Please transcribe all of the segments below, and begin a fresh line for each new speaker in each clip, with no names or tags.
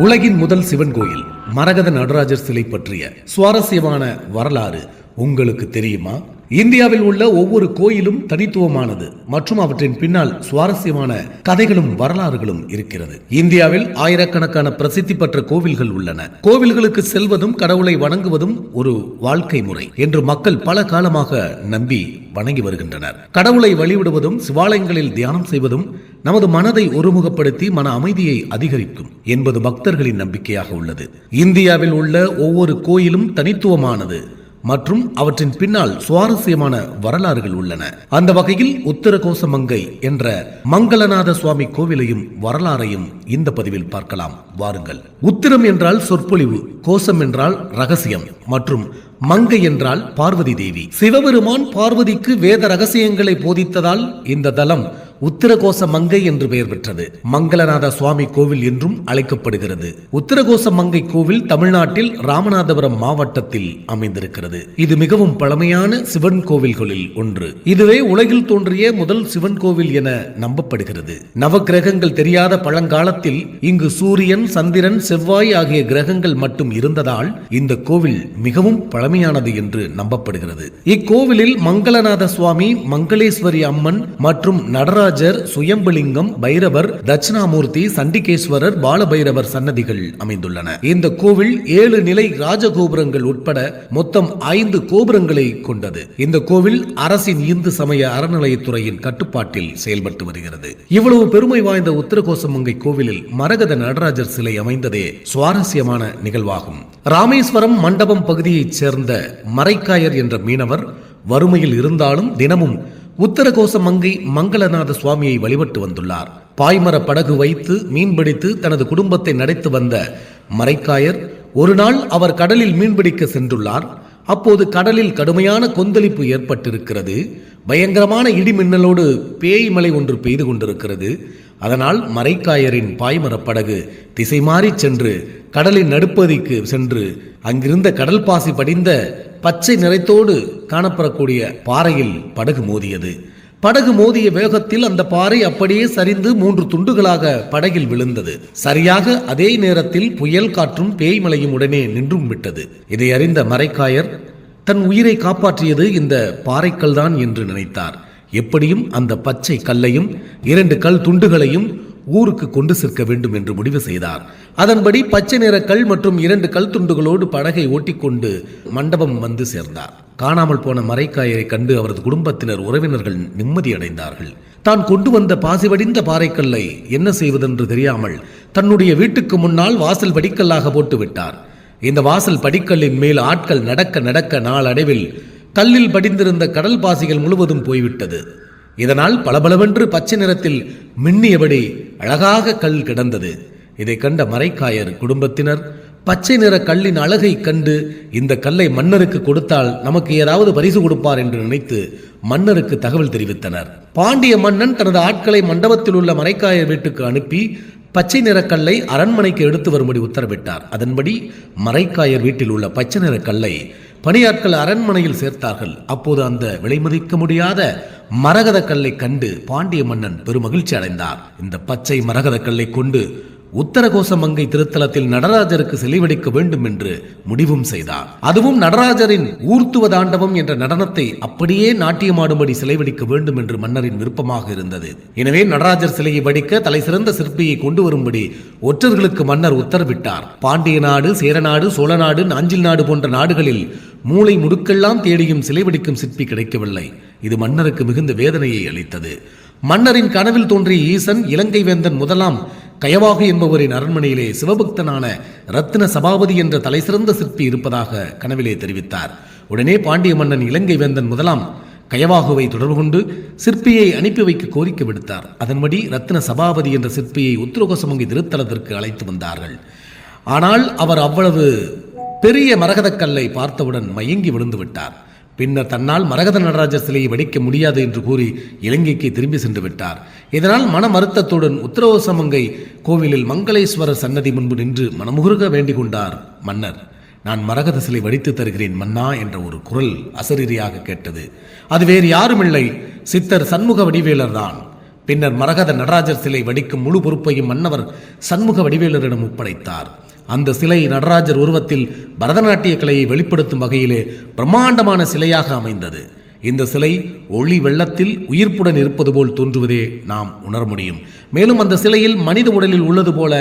உலகின் முதல் சிவன் கோயில் மரகத நடராஜர் சிலை பற்றிய சுவாரஸ்யமான வரலாறு உங்களுக்கு தெரியுமா? இந்தியாவில் உள்ள ஒவ்வொரு கோயிலும் தனித்துவமானது மற்றும் அவற்றின் பின்னால் சுவாரஸ்யமான கதைகளும் வரலாறுகளும் இருக்கிறது. இந்தியாவில் ஆயிரக்கணக்கான பிரசித்தி பெற்ற கோவில்கள் உள்ளன. கோவில்களுக்கு செல்வதும் கடவுளை வணங்குவதும் ஒரு வாழ்க்கை முறை என்று மக்கள் பல காலமாக நம்பி வணங்கி வருகின்றனர். கடவுளை வழிவிடுவதும் சிவாலயங்களில் தியானம் செய்வதும் நமது மனதை ஒருமுகப்படுத்தி மன அமைதியை அதிகரிக்கும் என்பது பக்தர்களின் நம்பிக்கையாக உள்ளது. இந்தியாவில் உள்ள ஒவ்வொரு கோயிலும் தனித்துவமானது மற்றும் அவற்றின் பின்னால் சுவாரஸ்யமான வரலாறுகள் உள்ளன. அந்த வகையில் உத்தரகோச மங்கை என்ற மங்களநாத சுவாமி கோவிலையும் வரலாறையும் இந்த பதிவில் பார்க்கலாம். வாருங்கள். உத்திரம் என்றால் சொற்பொழிவு கோசம் என்றால் ரகசியம் மற்றும் மங்கை என்றால் பார்வதி தேவி. சிவபெருமான் பார்வதிக்கு வேத ரகசியங்களை போதித்ததால் இந்த தலம் உத்திரகோச மங்கை என்று பெயர் பெற்றது. மங்களநாத சுவாமி கோவில் என்றும் அழைக்கப்படுகிறது. உத்திரகோச மங்கை கோவில் தமிழ்நாட்டில் ராமநாதபுரம் மாவட்டத்தில் அமைந்திருக்கிறது. இது மிகவும் பழமையான சிவன் கோவில்களில் ஒன்று. இதுவே உலகில் தோன்றிய முதல் சிவன் கோவில் என நம்பப்படுகிறது. நவ கிரகங்கள் தெரியாத பழங்காலத்தில் இங்கு சூரியன் சந்திரன் செவ்வாய் ஆகிய கிரகங்கள் மட்டும் இருந்ததால் இந்த கோவில் மிகவும் பழமையானது என்று நம்பப்படுகிறது. இக்கோவிலில் மங்களநாத சுவாமி மங்களேஸ்வரி அம்மன் மற்றும் நடராஜ நடராஜர் சுயம்புலிங்கம் பைரவர் தட்சிணாமூர்த்தி சண்டிகேஸ்வரர் பாலபைரவர் சன்னதிகள் அமைந்துள்ளன. இந்த கோவில் ஏழு நிலை ராஜகோபுரங்கள் உட்பட மொத்தம் ஐந்து கோபுரங்களை கொண்டது. இந்த கோவில் அரசின் இந்து சமய அறநிலையத்துறையின் கட்டுப்பாட்டில் செயல்பட்டு வருகிறது. இவ்வளவு பெருமை வாய்ந்த உத்தரகோசமங்கை கோவிலில் மரகத நடராஜர் சிலை அமைந்ததே சுவாரஸ்யமான நிகழ்வாகும். ராமேஸ்வரம் மண்டபம் பகுதியைச் சேர்ந்த மரைக்காயர் என்ற மீனவர் வறுமையில் இருந்தாலும் தினமும் உத்தரகோச மங்கை மங்களநாத சுவாமியை வழிபட்டு வந்துள்ளார். பாய்மர படகு வைத்து மீன்பிடித்து தனது குடும்பத்தை நடத்து வந்த மரைக்காயர் ஒரு நாள் அவர் கடலில் மீன்பிடிக்க சென்றுள்ளார். அப்போது கடலில் கடுமையான கொந்தளிப்பு ஏற்பட்டிருக்கிறது. பயங்கரமான இடிமின்னலோடு பேய் மலை ஒன்று பெய்து கொண்டிருக்கிறது. அதனால் மரைக்காயரின் பாய்மரப் படகு திசை மாறி சென்று கடலின் நடுப்பதிக்கு சென்று அங்கிருந்த கடல் பாசி படிந்த பச்சை நிறத்தோடு காணப்படக்கூடிய பாறையில் படகு மோதியது. படகு மோதிய வேகத்தில் அந்த பாறை அப்படியே சரிந்து மூன்று துண்டுகளாக படகில் விழுந்தது. சரியாக அதே நேரத்தில் புயல் காற்றும் பேய் மலையும் உடனே நின்றும் விட்டது. இதை அறிந்த மரைக்காயர் தன் உயிரை காப்பாற்றியது இந்த பாறைக்கல் தான் என்று நினைத்தார். எப்படியும் அந்த பச்சை கல்லையும் இரண்டு கல் துண்டுகளையும் ஊருக்கு கொண்டு சேர்க்க வேண்டும் என்று முடிவு செய்தார். அதன்படி பச்சை நிற கல் மற்றும் இரண்டு கல் துண்டுகளோடு படகை ஓட்டிக்கொண்டு மண்டபம் வந்து சேர்ந்தார். காணாமல் போன மரைக்காயரை கண்டு அவரது குடும்பத்தினர் உறவினர்கள் நிம்மதியடைந்தார்கள் தான் கொண்டு வந்த பாசிவடிந்த பாறைக்கல்லை என்ன செய்வதென்று தெரியாமல் தன்னுடைய வீட்டுக்கு முன்னால் வாசல் படிக்கல்லாக போட்டு விட்டார். இந்த வாசல் படிக்கல்லின் மேல் ஆட்கள் நடக்க நடக்க நாளடைவில் கல்லில் படிந்திருந்த கடல் பாசிகள் முழுவதும் போய்விட்டது. இதனால் பளபளவென்று பச்சை நிறத்தில் மின்னியபடி அழகாக கல் கிடந்தது. இதை கண்ட மரைக்காயர் குடும்பத்தினர் பச்சை நிற கல்லின் அழகை கண்டு இந்த கல்லை மன்னருக்கு கொடுத்தால் நமக்கு ஏதாவது பரிசு கொடுப்பார் என்று நினைத்து மன்னருக்கு தகவல் தெரிவித்தனர். பாண்டிய மன்னன் தனது ஆட்களை மண்டபத்தில் உள்ள மரைக்காயர் வீட்டுக்கு அனுப்பி பச்சை நிற கல்லை அரண்மனைக்கு எடுத்து வரும்படி உத்தரவிட்டார். அதன்படி மரைக்காயர் வீட்டில் உள்ள பச்சை நிற கல்லை பணியாட்கள் அரண்மனையில் சேர்த்தார்கள். அப்போது அந்த விலைமதிக்க முடியாத மரகத கல்லை கண்டு பாண்டிய மன்னன் பெருமகிழ்ச்சி அடைந்தார். இந்த பச்சை மரகத கல்லை கொண்டு உத்தரகோசமங்கை திருத்தலத்தில் நடராஜருக்கு சிலை வடிக்க வேண்டும் என்று முடிவும் செய்தார். அதுவும் நடராஜரின் ஊர்த்துவ தாண்டவம் என்ற நடனத்தை அப்படியே நாட்டியமாடும்படி சிலை வடிக்க வேண்டும் என்று மன்னரின் விருப்பமாக இருந்தது. எனவே நடராஜர் சிலையை வடிக்க தலை சிறந்த சிற்பியை கொண்டு வரும்படி ஒற்றர்களுக்கு மன்னர் உத்தரவிட்டார். பாண்டிய நாடு சேரநாடு சோழநாடு நாஞ்சில் நாடு போன்ற நாடுகளில் மூளை முடுக்கெல்லாம் தேடியும் சிலை வடிக்கும் சிற்பி கிடைக்கவில்லை. இது மன்னருக்கு மிகுந்த வேதனையை அளித்தது. மன்னரின் கனவில் தோன்றிய ஈசன் இலங்கை வேந்தன் முதலாம் கயவாகு என்பவரின் அரண்மனையிலே சிவபக்தனான ரத்ன சபாபதி என்ற தலைசிறந்த சிற்பி இருப்பதாக கனவிலே தெரிவித்தார். உடனே பாண்டிய மன்னன் இலங்கை வேந்தன் முதலாம் கயவாகுவை தொடர்பு கொண்டு சிற்பியை அனுப்பி வைக்க கோரிக்கை விடுத்தார். அதன்படி ரத்ன சபாபதி என்ற சிற்பியை உத்திரகோசமங்கை திருத்தலத்திற்கு அழைத்து வந்தார்கள். ஆனால் அவர் அவ்வளவு பெரிய மரகதக்கல்லை பார்த்தவுடன் மயங்கி விழுந்து விட்டார் பின்னர் தன்னால் மரகத நடராஜர் சிலையை வடிக்க முடியாது என்று கூறி இலங்கைக்கு திரும்பி சென்று விட்டார். இதனால் மன மருத்தத்துடன் உத்தரவசமங்கை கோவிலில் மங்களேஸ்வரர் சன்னதி முன்பு நின்று மனமுருக வேண்டிக் கொண்டார் மன்னர். நான் மரகத சிலை வடித்து தருகிறேன் மன்னா என்ற ஒரு குரல் அசரீரியாக கேட்டது. அது வேறு யாருமில்லை. சித்தர் சண்முக வடிவேலர் தான். பின்னர் மரகத நடராஜர் சிலை வடிக்கும் முழு பொறுப்பையும் மன்னவர் சண்முக வடிவேலரிடம் ஒப்படைத்தார். அந்த சிலை நடராஜர் உருவத்தில் பரதநாட்டிய கலையை வெளிப்படுத்தும் வகையிலே பிரம்மாண்டமான சிலையாக அமைந்தது. இந்த சிலை ஒளி வெள்ளத்தில் உயிர்ப்புடன் இருப்பது போல் தோன்றுவதே நாம் உணர முடியும். மேலும் அந்த சிலையில் மனித உடலில் உள்ளது போல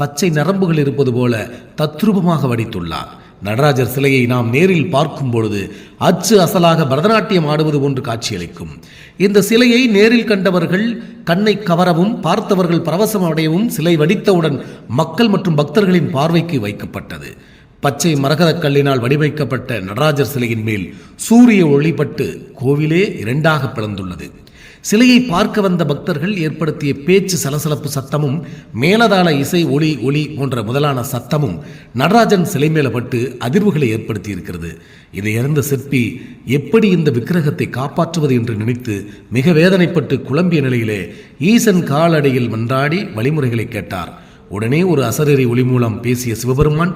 பச்சை நரம்புகள் இருப்பது போல தத்ரூபமாக வடித்துள்ளார். நடராஜர் சிலையை நாம் நேரில் பார்க்கும் பொழுது அச்சு அசலாக பரதநாட்டியம் ஆடுவது போன்று காட்சியளிக்கும். இந்த சிலையை நேரில் கண்டவர்கள் கண்ணை கவரவும் பார்த்தவர்கள் பரவசம் அடையவும் சிலை வடித்தவுடன் மக்கள் மற்றும் பக்தர்களின் பார்வைக்கு வைக்கப்பட்டது. பச்சை மரகதக் கல்லினால் வடிவமைக்கப்பட்ட நடராஜர் சிலையின் மேல் சூரிய ஒளிப்பட்டு கோவிலே இரண்டாக பிளந்துள்ளது. சிலையை பார்க்க வந்த பக்தர்கள் ஏற்படுத்திய பேச்சு சலசலப்பு சத்தமும் மேலதாள இசை ஒளி ஒளி போன்ற முதலான சத்தமும் நடராஜன் சிலை மேல பட்டு அதிர்வுகளை ஏற்படுத்தி இருக்கிறது இதை அறிந்த சிற்பி எப்படி இந்த விக்கிரகத்தை காப்பாற்றுவது என்று நினைத்து மிக வேதனைப்பட்டு குழம்பிய நிலையிலே ஈசன் காலடியில் மன்றாடி வழிமுறைகளை கேட்டார். உடனே ஒரு அசரறி ஒளி மூலம் பேசிய சிவபெருமான்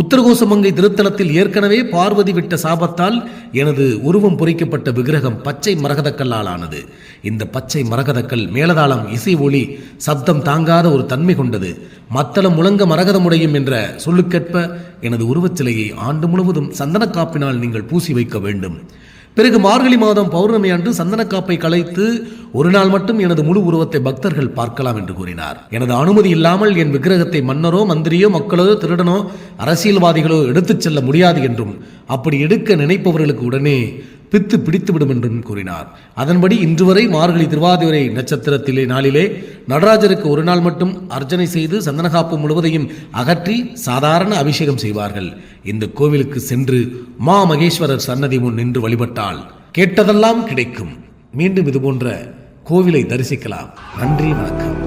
உத்தரகோசமங்கை திருத்தலத்தில் ஏற்கனவே பார்வதி விட்ட சாபத்தால் எனது உருவம் பொறிக்கப்பட்ட விக்கிரகம் பச்சை மரகதக்கல்லால் ஆனது இந்த பச்சை மரகதக்கல் மேலதாளம் இசை ஒளி சப்தம் தாங்காத ஒரு தன்மை கொண்டது. மத்தளம் முழங்க மரகதமுடையும் என்ற சொல்லுக்கேற்ப எனது உருவச்சிலையை ஆண்டு முழுவதும் சந்தன காப்பினால் நீங்கள் பூசி வைக்க வேண்டும். பிறகு மார்கழி மாதம் பௌர்ணமி அன்று சந்தனக்காப்பை கலைத்து ஒரு நாள் மட்டும் எனது முழு உருவத்தை பக்தர்கள் பார்க்கலாம் என்று கூறினார். எனது அனுமதி இல்லாமல் என் விக்கிரகத்தை மன்னரோ மந்திரியோ மக்களோ திருடனோ அரசியல்வாதிகளோ எடுத்துச் செல்ல முடியாது என்றும் அப்படி எடுக்க நினைப்பவர்களுக்கு உடனே பித்து பிடித்துவிடும் என்றும் கூறினார். அதன்படி இன்று வரை மார்கழி திருவாதிரை நட்சத்திரத்திலே நாளிலே நடராஜருக்கு ஒரு நாள் மட்டும் அர்ச்சனை செய்து சந்தனகாப்பு முழுவதையும் அகற்றி சாதாரண அபிஷேகம் செய்வார்கள். இந்த கோவிலுக்கு சென்று மா மகேஸ்வரர் சன்னதி முன் நின்று வழிபட்டால் கேட்டதெல்லாம் கிடைக்கும். மீண்டும் இதுபோன்ற கோவிலை தரிசிக்கலாம். நன்றி வணக்கம்.